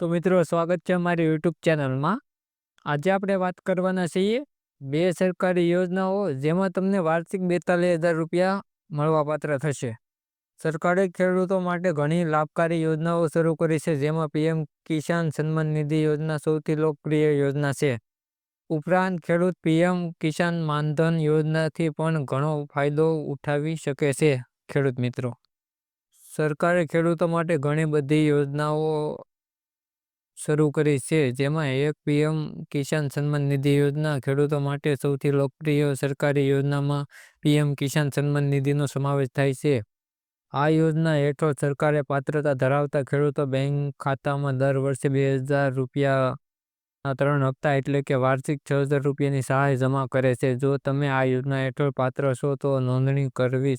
તો મિત્રો, સ્વાગત છે અમારી યુટ્યુબ ચેનલમાં. આજે આપણે વાત કરવાના છીએ બે સરકારી યોજનાઓ જેમાં તમને વાર્ષિક બેતાલીસ હજાર રૂપિયા મળવાપાત્ર થશે. સરકારે ખેડૂતો માટે ઘણી લાભકારી યોજનાઓ શરૂ કરી છે, જેમાં પીએમ કિસાન સન્માન નિધિ યોજના સૌથી લોકપ્રિય યોજના છે. ઉપરાંત ખેડૂત પીએમ કિસાન માનધન યોજનાથી પણ ઘણો ફાયદો ઉઠાવી શકે છે ખેડૂત મિત્રો. સરકારે ખેડૂતો માટે ઘણી બધી યોજનાઓ શરૂ કરી છે. જેમાં એક પીએમ કિસાન સન્માન નિધિ યોજના ખેડૂતો માટે સૌથી લોકપ્રિય સરકારી યોજનામાં પીએમ કિસાન સન્માન નિધિનો સમાવેશ થાય છે. આ યોજના હેઠળ સરકારે પાત્રતા ધરાવતા ખેડૂતો બેંક ખાતામાં દર વર્ષે બે હજાર રૂપિયાના ત્રણ હપ્તા એટલે કે વાર્ષિક છ હજાર રૂપિયાની સહાય જમા કરે છે. જો તમે આ યોજના હેઠળ પાત્ર છો, તો નોંધણી કરવી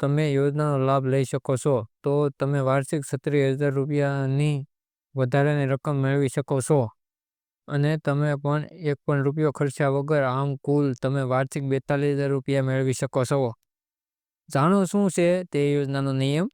તમે યોજનાનો લાભ લઈ શકો છો. તો તમે વાર્ષિક સત્રીસ હજાર રૂપિયાની વધારાની રકમ મેળવી શકો છો. અને તમે પણ એક પણ રૂપિયો ખર્ચ્યા વગર આમ કુલ તમે વાર્ષિક બેતાલીસ હજાર રૂપિયા મેળવી શકો છો. જાણો શું છે તે યોજનાનો નિયમ?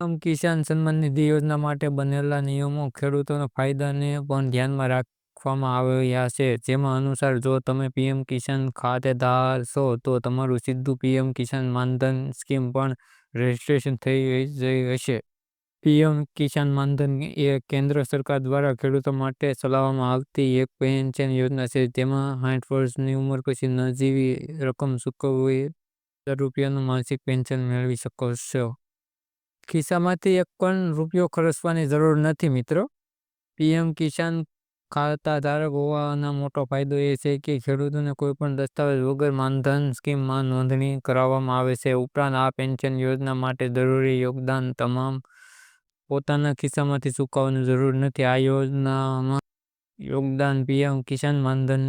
આમ કિસાન સન્માન નિધિ યોજના માટે બનેલા નિયમો ખેડૂતોના ફાયદાને પણ ધ્યાનમાં રાખવામાં આવ્યા છે. જેમાં અનુસાર જો તમે પીએમ કિસાન ખાતેદાર છો, તો તમારું સીધું પીએમ કિસાન માનધન સ્કીમ પણ રજીસ્ટ્રેશન થઈ જઈ હશે. પીએમ કિસાન માનધન એ કેન્દ્ર સરકાર દ્વારા ખેડૂતો માટે ચલાવવામાં આવતી એક પેન્શન યોજના છે તેમાં સાઠ વર્ષની ઉંમર પછી નજીવી રકમ ચૂકવવી હજાર રૂપિયાનું માસિક પેન્શન મેળવી શકો છો. ખિસ્સામાંથી એક પણ રૂપિયો ખર્ચવાની જરૂર નથી મિત્રો. પીએમ કિસાન ખાતા ધારક હોવાના મોટો ફાયદો એ છે કે ખેડૂતોને કોઈ પણ દસ્તાવેજ વગર માનધન સ્કીમમાં નોંધણી કરાવવામાં આવે છે. ઉપરાંત આ પેન્શન યોજના માટે જરૂરી યોગદાન તમામ પોતાના ખિસ્સામાંથી ચૂકવવાની જરૂર નથી. આ યોજનામાં યોગદાન પીએમ કિસાન માનધન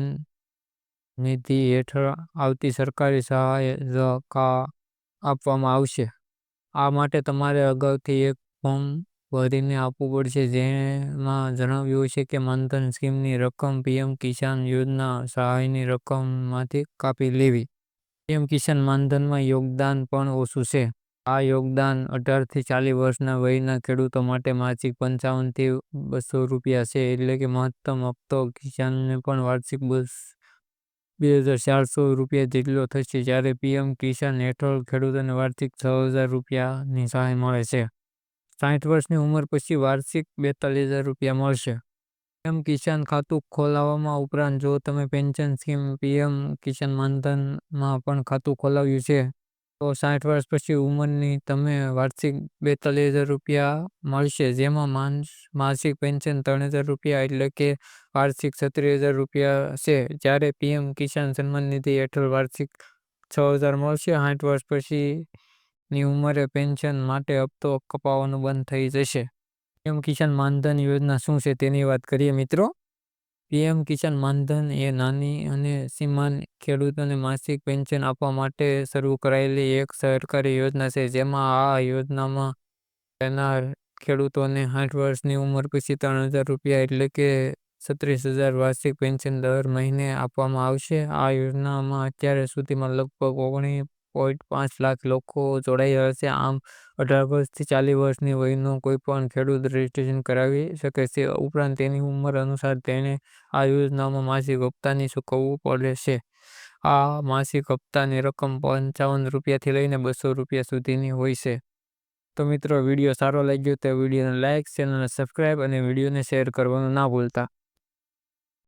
નિધિ હેઠળ આવતી સરકારી સહાય આપવામાં આવશે. આ માટે તમારે અગાઉથી એક ફોર્મ ભરીને આપવું પડશે, જેમાં જણાવ્યું છે કે માનધન સ્કીમની રકમ પીએમ કિસાન યોજના સહાયની રકમમાંથી કાપી લેવી. પીએમ કિસાન માનધનમાં યોગદાન પણ ઓછું છે. આ યોગદાન અઢારથી ચાલીસ વર્ષના વયના ખેડૂતો માટે માસિક પંચાવનથી બસો રૂપિયા છે, એટલે કે મહત્તમ હપ્તો કિસાનને પણ વાર્ષિક બસ બે હજાર ચારસો રૂપિયા જેટલો થશે, જ્યારે પીએમ કિસાન હેઠળ ખેડૂતોને વાર્ષિક છ હજાર રૂપિયાની સહાય મળે છે. સાઠ વર્ષની ઉંમર પછી વાર્ષિક બેતાલીસ હજાર રૂપિયા મળશે. પીએમ કિસાન ખાતું ખોલાવવામાં ઉપરાંત જો તમે પેન્શન સ્કીમ પીએમ કિસાન માનધનમાં પણ ખાતું ખોલાવ્યું છે તો સાઠ વર્ષ પછી ઉંમરની તમે વાર્ષિક બેતાલીસ હજાર રૂપિયા મળશે, જેમાં માસિક પેન્શન ત્રણ હજાર રૂપિયા એટલે કે વાર્ષિક છત્રીસ હજાર રૂપિયા છે. જ્યારે પીએમ કિસાન સન્માન નિધિ હેઠળ વાર્ષિક છ હજાર મળશે, સાઠ વર્ષ પછીની ઉંમરે પેન્શન માટે હપ્તો કપાવવાનું બંધ થઈ જશે. પીએમ કિસાન માનધન યોજના શું છે તેની વાત કરીએ મિત્રો? પીએમ કિસાન માનધન એ નાની અને સીમાંત ખેડૂતોને માસિક પેન્શન આપવા માટે શરૂ કરાયેલી એક સરકારી યોજના છે. જેમાં આ યોજનામાં રહેનાર ખેડૂતોને સાઠ વર્ષની ઉંમર પછી ત્રણ હજાર રૂપિયા એટલે કે છત્રીસ હજાર વાર્ષિક પેન્શન દર મહિને આપવામાં આવશે. આ યોજનામાં અત્યાર સુધીમાં લગભગ ઓગણીસ પોઈન્ટ પાંચ લાખ લોકો જોડાયા હશે. આમ અઢાર વર્ષથી ચાલીસ વર્ષની વયનો કોઈ પણ ખેડૂત રજીસ્ટ્રેશન કરાવી શકે છે. ઉપરાંત તેની ઉંમર અનુસાર તેણે આ યોજનામાં માસિક હપ્તાની ચૂકવવું પડે છે. આ માસિક હપ્તાની રકમ પંચાવન રૂપિયાથી લઈને બસો રૂપિયા સુધીની હોય છે. તો મિત્રો, વીડિયો સારો લાગ્યો તો વિડીયોને લાઇક ચેનલને સબસ્ક્રાઈબ અને વિડીયોને શેર કરવાનું ના ભૂલતા.